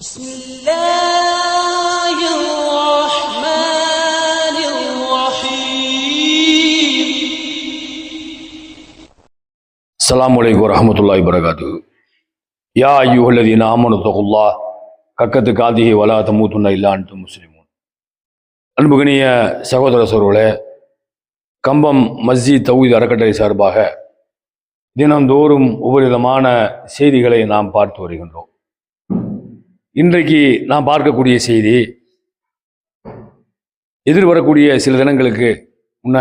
بسم الله الرحمن الرحيم அஸ்ஸலாமு அலைக்கும் வரஹ்மத்துல்லாஹி வரகாத்து யா ஐயுஹல்லதீன ஆமனு தகுல்லா கக்கத்து காதிஹி வலா தமூத்துன்ன இல்லா அன்து முஸ்லிமூன் அன்புகனிய சகோதர சோர்களே கம்பம் மஸ்ஜித் தௌஹீத் அறக்கட்டளை சார்பாக தினந்தோறும் உபரிதமான செய்திகளை நாம் பார்த்து வருகின்றோம் இன்றைக்கு நாம் பார்க்கக்கூடிய செய்தி எதிர்வரக்கூடிய சில தினங்களுக்கு முன்ன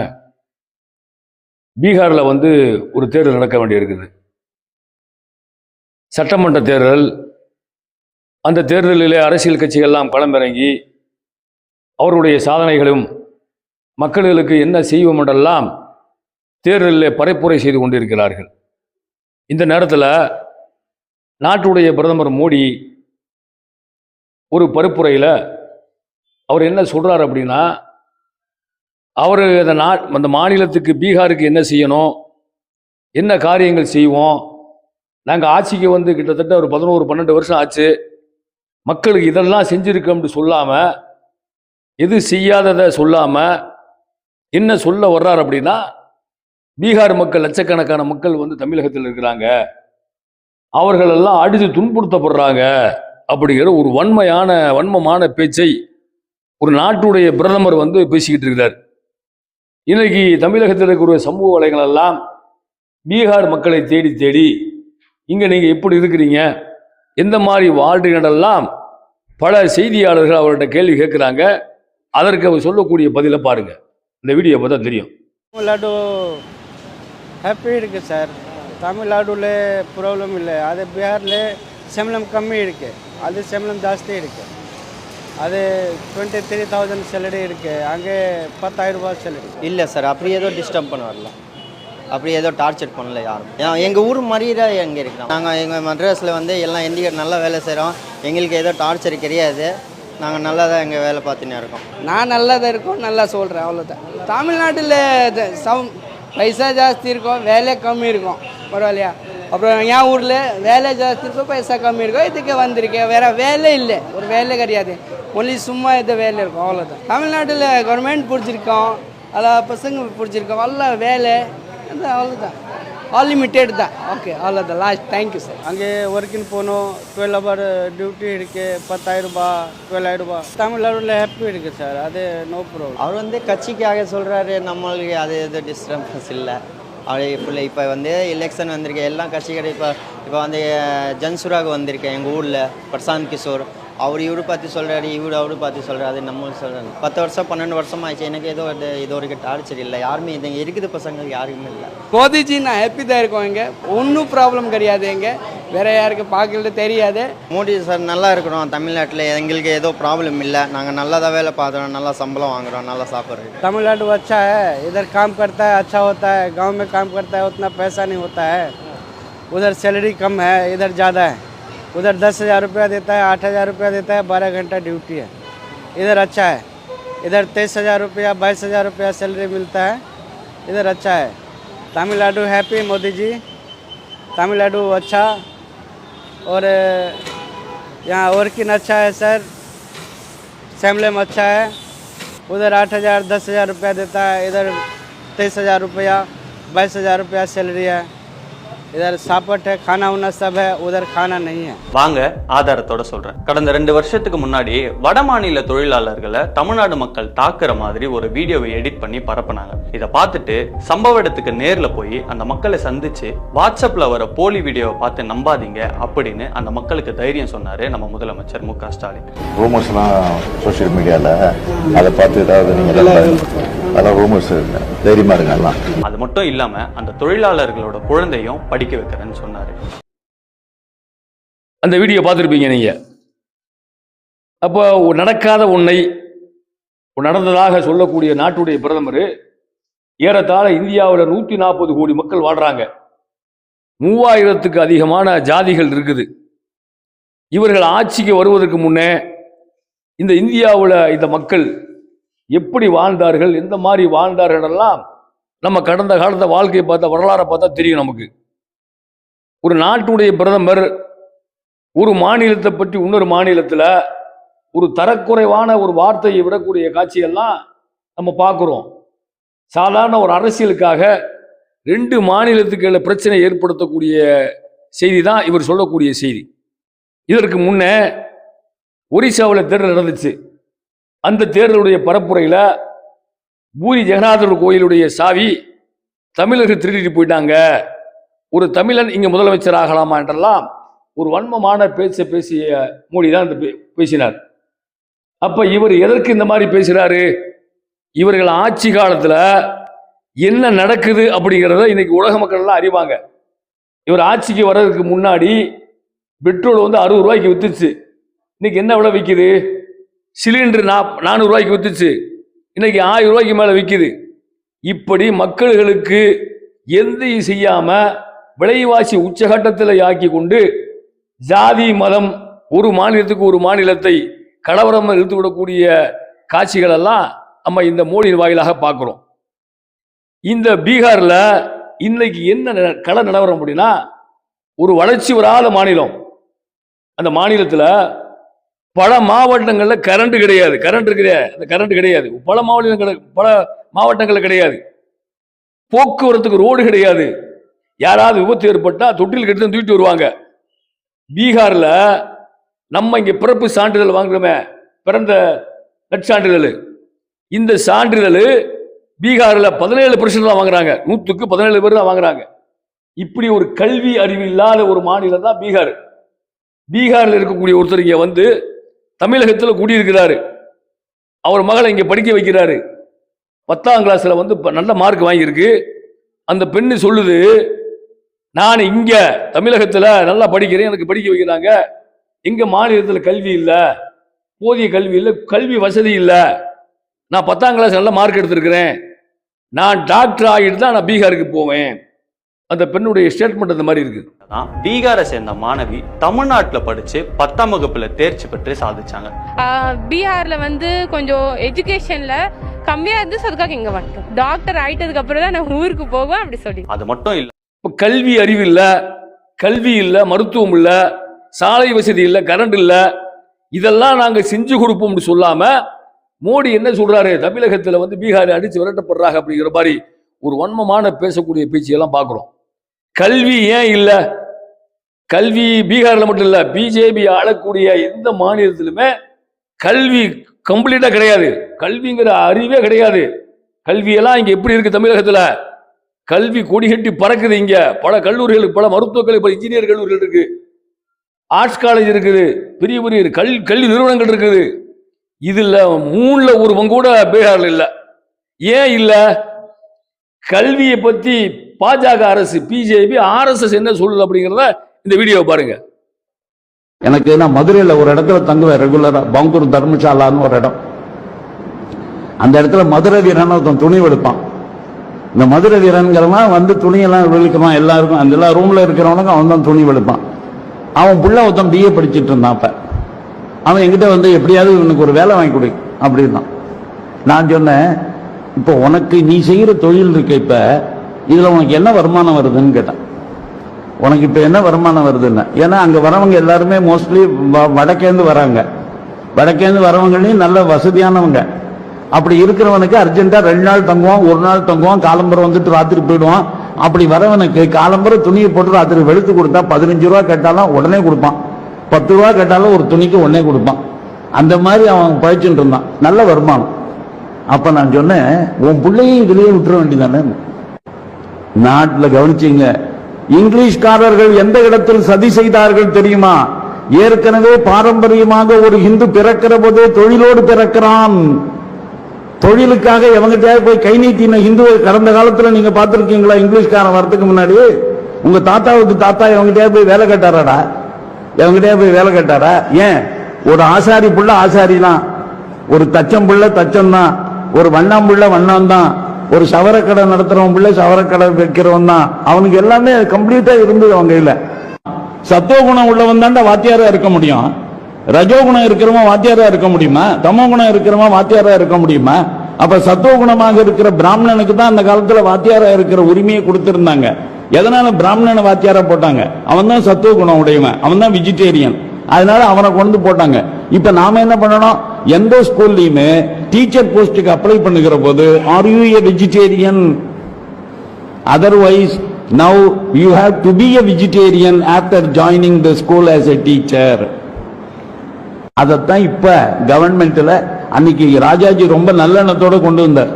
பீகாரில் வந்து ஒரு தேர்தல் நடக்க வேண்டியிருக்குது. சட்டமன்ற தேர்தல் அந்த தேர்தலிலே அரசியல் கட்சிகள்லாம் களமிறங்கி அவருடைய சாதனைகளும் மக்களுக்கு என்ன செய்வோம் என்றெல்லாம் தேர்தலில் பரப்புரை செய்து கொண்டிருக்கிறார்கள். இந்த நேரத்தில் நாட்டுடைய பிரதமர் மோடி ஒரு பருப்புரையில் அவர் என்ன சொல்கிறார் அப்படின்னா அவர் அந்த நா அந்த மாநிலத்துக்கு பீகாருக்கு என்ன செய்யணும் என்ன காரியங்கள் செய்வோம் நாங்கள் ஆட்சிக்கு வந்து கிட்டத்தட்ட ஒரு பதினோரு பன்னெண்டு வருஷம் ஆச்சு மக்களுக்கு இதெல்லாம் செஞ்சுருக்கோம்னு சொல்லாமல் எது செய்யாததை சொல்லாமல் என்ன சொல்ல வர்றார் அப்படின்னா பீகார் மக்கள் லட்சக்கணக்கான மக்கள் வந்து தமிழகத்தில் இருக்கிறாங்க. அவர்களெல்லாம் அடித்து துன்புறுத்தப்படுறாங்க. அப்படிங்கிற ஒரு வன்மையான வன்மமான பேச்சை ஒரு நாட்டுடைய பிரதமர் வந்து பேசிக்கிட்டு இருக்கிறார். இன்னைக்கு தமிழகத்தில் இருக்கக்கூடிய சமூக வலைகள் எல்லாம் பீகார் மக்களை தேடி தேடி இங்கே நீங்கள் எப்படி இருக்கிறீங்க? எந்த மாதிரி வாழ்றீங்கடெல்லாம் பல செய்தியாளர்கள் அவர்கிட்ட கேள்வி கேட்குறாங்க. அதற்கு அவர் சொல்லக்கூடிய பதிலை பாருங்கள் இந்த வீடியோ பார்த்தா தெரியும். தமிழ்நாடு ஹாப்பி இருக்குது சார் தமிழ்நாடுல ப்ராப்ளம் இல்லை. அது பீகாரில் சம்பளம் கம்மி இருக்குது அது சம்பளம் ஜாஸ்தி இருக்குது அது டுவெண்ட்டி த்ரீ தௌசண்ட் சேலரி இருக்குது அங்கே பத்தாயிரம் ரூபாய் சேலரி இல்லை சார் அப்படி ஏதோ டிஸ்டர்ப் பண்ண வரல அப்படி ஏதோ டார்ச்சர் பண்ணல யாரும். எங்கள் ஊர் மாதிரியே தான் எங்கே இருக்கிறோம். நாங்கள் எங்கள் மദ്രാஸில் வந்து எல்லாம் இந்தியர் நல்லா வேலை செய்கிறோம் எங்களுக்கு ஏதோ டார்ச்சர் கிடையாது. நாங்கள் நல்லா தான் எங்கள் வேலை பார்த்துன்னு இருக்கோம். நான் நல்லா தான் இருக்கோம் நல்லா சொல்கிறேன் அவ்வளோதான் தமிழ்நாட்டில் இது சம் பைசா ஜாஸ்தி இருக்கும் வேலை கம்மி இருக்கும். பரவாயில்லையா? அப்புறம் என் ஊரில் வேலை ஜாஸ்தி இருக்கும் பைசா கம்மி இருக்கும் இதுக்கு வந்திருக்கேன். வேற வேலை இல்லை. ஒரு வேலை கிடையாது. ஒன்லி சும்மா இது வேலை இருக்கும். அவ்வளோதான் தமிழ்நாட்டில் கவர்மெண்ட் பிடிச்சிருக்கோம். அதில் பசங்க பிடிச்சிருக்கோம். எல்லாம் வேலை. அது அவ்வளோதான் அன்லிமிட்டெட் தான். ஓகே அவ்வளோதான் லாஸ்ட் தேங்க்யூ சார் அங்கே ஒர்க்கிங் போகணும். டுவெல் ஹவர் டியூட்டி இருக்குது டுவெல்லாயிரம் ரூபாய் தமிழ்நாடுல ஹாப்பி இருக்குது சார் அது நோ ப்ராப்ளம் அவர் வந்து கட்சிக்காக சொல்கிறாரு நம்மளுக்கு அது எதுவும் டிஸ்டர்பன்ஸ் இல்லை. அவர் இப்போ இப்போ வந்து எலெக்ஷன் வந்திருக்கு. எல்லா கட்சிகளும் இப்போ இப்போ வந்து ஜன்சுராக் வந்திருக்கேன் எங்கள் ஊரில் பிரசாந்த் கிஷோர். அவர் இவரு பார்த்து சொல்கிறாரு இவர் அவரு பார்த்து சொல்கிறாரு அது நம்ம சொல்கிறாங்க பத்து வருஷம் பன்னெண்டு வருஷம் ஆச்சு எனக்கு ஏதோ இது இது வரைக்கும் டார்ச்சர் இல்லை யாருமே இது இருக்குது பசங்க யாருமே இல்லை மோதிஜி நான் ஹாப்பி தான் இருக்கோம் இங்கே ஒன்றும் ப்ராப்ளம் கிடையாது இங்கே வேற யாருக்கு பார்க்கறது தெரியாது மோடி சார் நல்லா இருக்கிறோம் தமிழ்நாட்டில் எங்களுக்கு ஏதோ ப்ராப்ளம் இல்லை நாங்கள் நல்லா தான் வேலை பார்க்குறோம் நல்லா சம்பளம் வாங்குறோம் நல்லா சாப்பிட்றோம் तमिलनाडु अच्छा है इधर काम करता है अच्छा होता है गांव में काम करता है उतना पैसा नहीं होता है उधर सैलरी कम है इधर ज़्यादा है उधर दस हज़ार रुपया देता है, आठ हज़ार रुपया देता है, बारह घंटा ड्यूटी है। इधर अच्छा है। इधर तेईस हज़ार रुपया, बाईस हज़ार रुपया सैलरी मिलता है। इधर अच्छा है। तमिलनाडु हैप्पी मोदी जी तमिलनाडु अच्छा। और, यहाँ वर्किंग अच्छा है, सर। सैमलम अच्छा है। उधर आठ हज़ार, दस हज़ार रुपया देता है। इधर तेईस हज़ार रुपया, बाईस हज़ार रुपया सैलरी है। इधर सापट है खाना उना सब है उधर खाना नहीं है வாங்க ஆதாரத்தோட சொல்றேன் கடந்த ரெண்டு வருஷத்துக்கு முன்னாடி வட மாநில தொழிலாளர்களை தமிழ்நாடு மக்கள் தாக்குற மாதிரி ஒரு வீடியோவை எடிட் பண்ணி பரப்புனாங்க இதை பார்த்துட்டு சம்பவ இடத்துக்கு நேர்ல போய் அந்த மக்களை சந்திச்சு வாட்ஸ்அப்ல வர போலி வீடியோவை பார்த்து நம்பாதீங்க அப்படின்னு அந்த மக்களுக்கு தைரியம் சொன்னாரு நம்ம முதலமைச்சர் மு க ஸ்டாலின் ரூமர்ஸ்லாம் சோஷியல் மீடியாவில் அதை பார்த்து ஏதாவது நீங்கள் அதெல்லாம் ரூமர்ஸ் தைரியமாக இருங்க எல்லாம். அது மட்டும் இல்லாம அந்த தொழிலாளர்களோட குழந்தையும் படிக்க வைக்கிறேன்னு சொன்னாரு. அந்த வீடியோ பார்த்துருப்பீங்க நீங்கள் அப்போ நடக்காத ஒன்றை ஒரு நடந்ததாக சொல்லக்கூடிய நாட்டுடைய பிரதமர் ஏறத்தாழ இந்தியாவில் நூற்றி நாற்பது கோடி மக்கள் வாழ்றாங்க. மூவாயிரத்துக்கு அதிகமான ஜாதிகள் இருக்குது. இவர்கள் ஆட்சிக்கு வருவதற்கு முன்னே இந்த இந்தியாவில் இந்த மக்கள் எப்படி வாழ்ந்தார்கள் எந்த மாதிரி வாழ்ந்தார்கள் எல்லாம் நம்ம கடந்த காலத்த வாழ்க்கையை பார்த்தா வரலாறை பார்த்தா தெரியும் நமக்கு. ஒரு நாட்டுடைய பிரதமர் ஒரு மாநிலத்தை பற்றி இன்னொரு மாநிலத்தில் ஒரு தரக்குறைவான ஒரு வார்த்தையை விடக்கூடிய காட்சியெல்லாம் நம்ம பார்க்குறோம். சாதாரண ஒரு அரசியலுக்காக ரெண்டு மாநிலத்துக்குள்ள பிரச்சனை ஏற்படுத்தக்கூடிய செய்தி தான் இவர் சொல்லக்கூடிய செய்தி. இதற்கு முன்னே ஒரிசாவில் தேர்தல் நடந்துச்சு. அந்த தேர்தலுடைய பரப்புரையில் பூரி ஜெகநாதர் கோயிலுடைய சாவி தமிழர்கள் திருடிட்டு போயிட்டாங்க. ஒரு தமிழன் இங்கே முதலமைச்சர் ஆகலாமா என்றெல்லாம் ஒரு வன்மமான பேச்சை பேசிய மோடி தான் இந்த பே- பேசினார். அப்போ இவர் எதற்கு இந்த மாதிரி பேசுகிறாரு இவர்கள் ஆட்சி காலத்தில் என்ன நடக்குது அப்படிங்கிறத இன்னைக்கு உலக மக்கள்லாம் அறிவாங்க. இவர் ஆட்சிக்கு வர்றதுக்கு முன்னாடி பெட்ரோல் வந்து அறுபது ரூபாய்க்கு வித்துச்சு. இன்னைக்கு என்ன விலை விற்கிது சிலிண்டர் நா நானூறுரூவாய்க்கு விற்றுச்சு வித்துச்சு. இன்னைக்கு ஆயிரம் ரூபாய்க்கு மேலே விற்கிது இப்படி மக்கள்களுக்கு எந்தையும் செய்யாமல் விலைவாசி உச்சகட்டத்தில் ஆக்கி கொண்டு ஜாதி மதம் ஒரு மாநிலத்துக்கு ஒரு மாநிலத்தை கலவரம் இழுத்து விடக்கூடிய காட்சிகளெல்லாம் நம்ம இந்த மோடியின் வாயிலாக பார்க்குறோம். இந்த பீகாரில் இன்னைக்கு என்ன ந- நிலவரம் அப்படின்னா ஒரு வளர்ச்சி வராத மாநிலம். அந்த மாநிலத்தில் பல மாவட்டங்களில் கரண்ட் கிடையாது. கரண்ட் கிடையாது அந்த கரண்ட் கிடையாது. பல மாவட்டங்கள் பல மாவட்டங்களில் கிடையாது. போக்குவரத்துக்கு ரோடு கிடையாது. யாராவது விபத்து ஏற்பட்டால் தொட்டில் கட்டி தூக்கிட்டு வருவாங்க. பீகாரில் நம்ம இங்கே பிறப்பு சான்றிதழ் வாங்குறோமே. பிறந்த நற்சான்றிதழ் இந்த சான்றிதழ் பீகாரில் பதினேழு பர்சன்ட் தான் வாங்குறாங்க. நூற்றுக்கு பதினேழு பேர் தான் வாங்குறாங்க. இப்படி ஒரு கல்வி அறிவு இல்லாத ஒரு மாநிலம் தான் பீகார். பீகாரில் இருக்கக்கூடிய ஒருத்தர் இங்கே வந்து தமிழகத்தில் கூடியிருக்கிறாரு. அவர் மகளை இங்கே படிக்க வைக்கிறாரு. பத்தாம் கிளாஸில் வந்து நல்ல மார்க் வாங்கியிருக்கு. அந்த பெண்ணு சொல்லுது நான் இங்கே தமிழகத்தில் நல்லா படிக்கிறேன் எனக்கு படிக்க வைக்கிறாங்க. எங்கள் மாநிலத்தில் கல்வி இல்லை. போதிய கல்வி இல்லை கல்வி வசதி இல்லை. நான் பத்தாம் கிளாஸ் நல்ல மார்க் எடுத்திருக்கிறேன். நான் டாக்டர் ஆகிட்டு தான் நான் பீகாருக்கு போவேன். அந்த பெண்ணுடைய ஸ்டேட்மெண்ட் அந்த மாதிரி இருக்கு. தான் பீகாரை சேர்ந்த மாணவி தமிழ்நாட்டில் படிச்சு பத்தாம் வகுப்புல தேர்ச்சி பெற்று சாதிச்சாங்க. பீகார்ல வந்து கொஞ்சம் எஜுகேஷன்ல கம்மியா இருந்து அதுக்காக இங்க வந்துட்டோம் டாக்டர் ஆயிட்டதுக்கு அப்புறம் தான் நான் ஊருக்கு போவேன் அப்படி சொல்லி. அது மட்டும் இல்ல. இப்போ கல்வி அறிவு இல்லை கல்வி இல்லை மருத்துவம் இல்லை சாலை வசதி இல்லை கரண்ட் இல்லை இதெல்லாம் நாங்கள் செஞ்சு கொடுப்போம்னு சொல்லாம மோடி என்ன சொல்றாரு? தமிழகத்தில் வந்து பீகார் அடிச்சு விரட்டப்படுறாங்க அப்படிங்கிற மாதிரி ஒரு வன்மமான பேசக்கூடிய பேச்சையெல்லாம் பார்க்குறோம். கல்வி ஏன் இல்லை? கல்வி பீகாரில் மட்டும் இல்லை பிஜேபி ஆளக்கூடிய எந்த மாநிலத்திலுமே கல்வி கம்ப்ளீட்டாக கிடையாது. கல்விங்கிற அறிவே கிடையாது. கல்வியெல்லாம் இங்கே எப்படி இருக்குது தமிழகத்தில்? கல்வி கொடி கட்டி பறக்குது இங்கே. பல கல்லூரிகள் பல மருத்துவக் கல்லூரி பல இன்ஜினியர் கல்லூரிகள் இருக்குது ஆர்ட்ஸ் காலேஜ் இருக்குது. பெரிய பெரிய கல் கல்வி நிறுவனங்கள் இருக்குது. இதில் மூணில் ஒரு பங்கு கூட பீகாரில் இல்லை. ஏன் இல்லை? கல்வியை பற்றி பாஜக அரசு பிஜேபி ஆர்எஸ்எஸ் என்ன சொல்லுது அப்படிங்கிறத இந்த வீடியோ பாருங்க. எனக்கு நான் மதுரையில் ஒரு இடத்துல தங்குவேன் ரெகுலராக பங்கூர் தர்மசாலான்னு ஒரு இடம். அந்த இடத்துல மதுரை வீரன் ஒருத்தன் துணி எடுப்பான் இந்த மதுரை வீரன்கிறவன் வந்து துணியெல்லாம் வெளுக்குவான் எல்லாருக்கும். அந்த எல்லா ரூமில் இருக்கிறவனுக்கும் அவன் தான் துணி வெளுப்பான் அவன் புள்ள ஒருத்தன் பிஏ படிச்சுட்டு இருந்தான் அப்போ. அவன் என்கிட்ட வந்து எப்படியாவது இவனுக்கு ஒரு வேலை வாங்கி கொடு அப்படின்னா நான் சொன்னேன் இப்போ உனக்கு நீ செய்கிற தொழில் இருக்க இப்போ இதுல உனக்கு என்ன வருமானம் வருதுன்னு கேட்டான் உனக்கு இப்ப என்ன வருமானம் வருதுன்னு ஏன்னா அங்க வரவங்க எல்லாருமே மோஸ்ட்லி வடக்கேந்து வராங்க. வடக்கேந்து வரவங்களையும் நல்ல வசதியானவங்க. அப்படி இருக்கிறவனுக்கு அர்ஜென்ட்டாக ரெண்டு நாள் தங்குவான் ஒரு நாள் தங்குவான் காலம்பரம் வந்துட்டு ராத்திரி போயிடுவான். அப்படி வரவனுக்கு காலம்பரம் துணியை போட்டு ராத்திரி வெளுத்து கொடுத்தா பதினஞ்சு ரூபா கேட்டாலும் உடனே கொடுப்பான். பத்து ரூபா கேட்டாலும் ஒரு துணிக்கு உடனே கொடுப்பான். அந்த மாதிரி அவன் பழிச்சுட்டு இருந்தான். நல்ல வருமானம். அப்ப நான் சொன்னேன் உன் பிள்ளையும் இதுலயே விட்டுற வேண்டியதானே? நாட்டில் கவனிச்சீங்க. இங்கிலீஷ்காரர்கள் எந்த இடத்தில் சதி செய்தார்கள் தெரியுமா? ஏற்கனவே பாரம்பரியமாக ஒரு இந்து பிறக்கிற போதே தொழிலோடு பிறக்கிறான். தொழிலுக்காக எவங்கிட்ட போய் கை நீட்டின இந்து கடந்த காலத்தில் நீங்க பார்த்துருக்கீங்களா? இங்கிலீஷ்காரன் வரதுக்கு முன்னாடி? உங்க தாத்தாவுக்கு தாத்தா எவங்கிட்ட போய் வேலை கேட்டாராடா? எவங்கிட்ட போய் வேலை கேட்டாரா? ஏன்? ஒரு ஆசாரி புள்ள ஆசாரி தான் ஒரு தச்சம் புள்ள தச்சம் தான் ஒரு வண்ணாம் புள்ள வண்ணம் தான் ஒரு சவரக்கடை நடத்துறவன் பிள்ளை சவரக்கடை வைக்கிறவன் தான். அவனுக்கு எல்லாமே கம்ப்ளீட்டா இருந்தது அவன் கையில. சத்துவகுணம் உள்ளவன் தான்டா வாத்தியாரா இருக்க முடியும். ரஜோகுணம் இருக்கிறவன் வாத்தியாரா இருக்க முடியுமா? தமோ குணம் இருக்கிறவன் வாத்தியாரா இருக்க முடியுமா? அப்ப சத்துவகுணமாக இருக்கிற பிராமணனுக்கு தான் அந்த காலத்துல வாத்தியாரா இருக்கிற உரிமையை கொடுத்திருந்தாங்க. எதனால பிராமணனை வாத்தியாரா போட்டாங்க? அவன் தான் சத்துவ குணம் உடையவன். அவன் தான் வெஜிடேரியன் அதனால அவனை கொண்டு போட்டாங்க. இப்ப நாம என்ன பண்ணணும்? எந்த ஸ்கூல்லையுமே டீச்சர் போஸ்டுக்கு அப்ளை பண்ணுகிற போது are you a vegetarian otherwise now you have to be a vegetarian after joining the school as a teacher அதைத்தான் இப்ப கவர்மெண்ட்ல அன்னைக்கு ராஜாஜி ரொம்ப நல்லெண்ணத்தோட கொண்டு வந்தார்.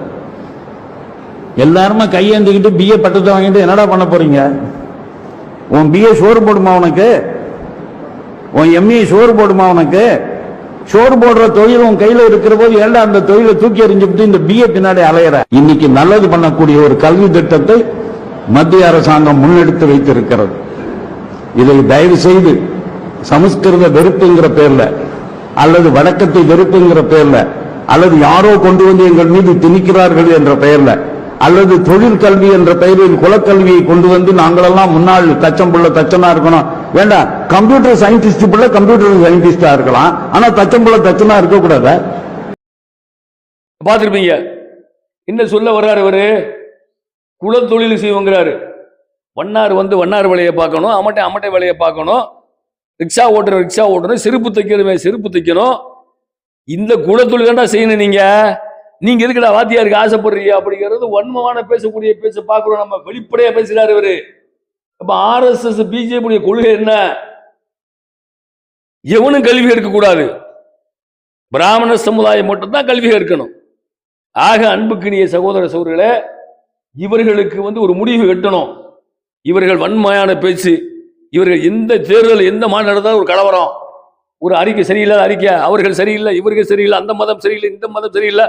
எல்லாருமே கையேந்திக்கிட்டு பிஏ பட்டத்தை வாங்கிட்டு என்னடா பண்ண போறீங்க? உன் பிஏ சோறு போடுமா உனக்கு? உன் எம்ஏ சோறு போடுமா உனக்கு? சோறு போடுற தொழில் உன் கையில இருக்கிற போது ஏண்டா அந்த தொழிலை தூக்கி எறிஞ்சுட்டு இந்த பிஏ பின்னாடி அலையிற? இன்னைக்கு நல்லது பண்ணக்கூடிய ஒரு கல்வி திட்டத்தை மத்திய அரசாங்கம் முன்னெடுத்து வைத்திருக்கிறது. இதை தயவு செய்து சமஸ்கிருத வெறுப்புங்கிற பேர்ல அல்லது வணக்கத்தை வெறுப்புங்கிற பேர்ல அல்லது யாரோ கொண்டு வந்து எங்கள் மீது திணிக்கிறார்கள் என்ற பெயர்ல அல்லது தொழில் கல்வி என்ற பெயரில் குலக்கல்வியை கொண்டு வந்து நாங்களெல்லாம் முன்னாள் தச்சம் புள்ள தச்சனா இருக்கணும் வேண்டாம் கம்ப்யூட்டர் சயின்டிஸ்ட் புள்ள கம்ப்யூட்டர் சயின்டிஸ்டா இருக்கலாம். ஆனா தச்சம் புள்ள தச்சனா இருக்க பார்த்துருப்பீங்க. என்ன சொல்ல வர்றாரு இவரு? குலத்தொழில் செய்வோங்கிறாரு. வண்ணார் வந்து வண்ணார் வேலையை பார்க்கணும் அமட்டை அமட்டை வேலையை பார்க்கணும். ரிக்ஷா ஓட்டுற ரிக்ஷா ஓட்டணும் செருப்பு தைக்கிறவன் செருப்பு தைக்கணும். இந்த குலத்தொழில் தான்டா செய்யணும் நீங்க. நீங்க எதுக்குடா வாத்தியாருக்கு ஆசைப்படுறீங்க? அப்படிங்கிறது வன்மமான பேசக்கூடிய பேச பார்க்கணும் நம்ம வெளிப்படையா பேசுறாரு இவரு. அப்போ ஆர்எஸ்எஸ் பிஜேபியுடைய கொள்கை என்ன? எவனும் கல்வி எடுக்கக்கூடாது பிராமண சமுதாயம் மட்டும்தான் கல்வி கற்கணும். ஆக அன்புக்கினிய சகோதர சோர்களே இவர்களுக்கு வந்து ஒரு முடிவு கட்டணும். இவர்கள் வன்மையான பேச்சு இவர்கள் எந்த தேர்தல் எந்த மாநிலத்தால் ஒரு கலவரம். ஒரு அறிக்கை சரியில்லாத அறிக்கை அவர்கள் சரியில்லை இவர்கள் சரியில்லை அந்த மதம் சரியில்லை இந்த மதம் சரியில்லை.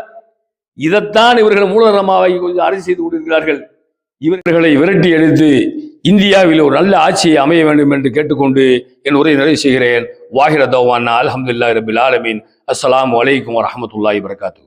இதைத்தான் இவர்கள் மூலதனமாக கொஞ்சம் அரசு செய்து கொண்டிருக்கிறார்கள். இவர்களை விரட்டி அடித்து இந்தியாவில் ஒரு நல்ல ஆட்சியை அமைய வேண்டும் என்று கேட்டுக்கொண்டு என் உரையை நிறைவு செய்கிறேன். வாஹிர தவான் அலமதுல்லா ரபில் ஆலமின். அஸ்லாம் அலைக்கும் வரஹ்மத்துல்லாஹி வரகாத்து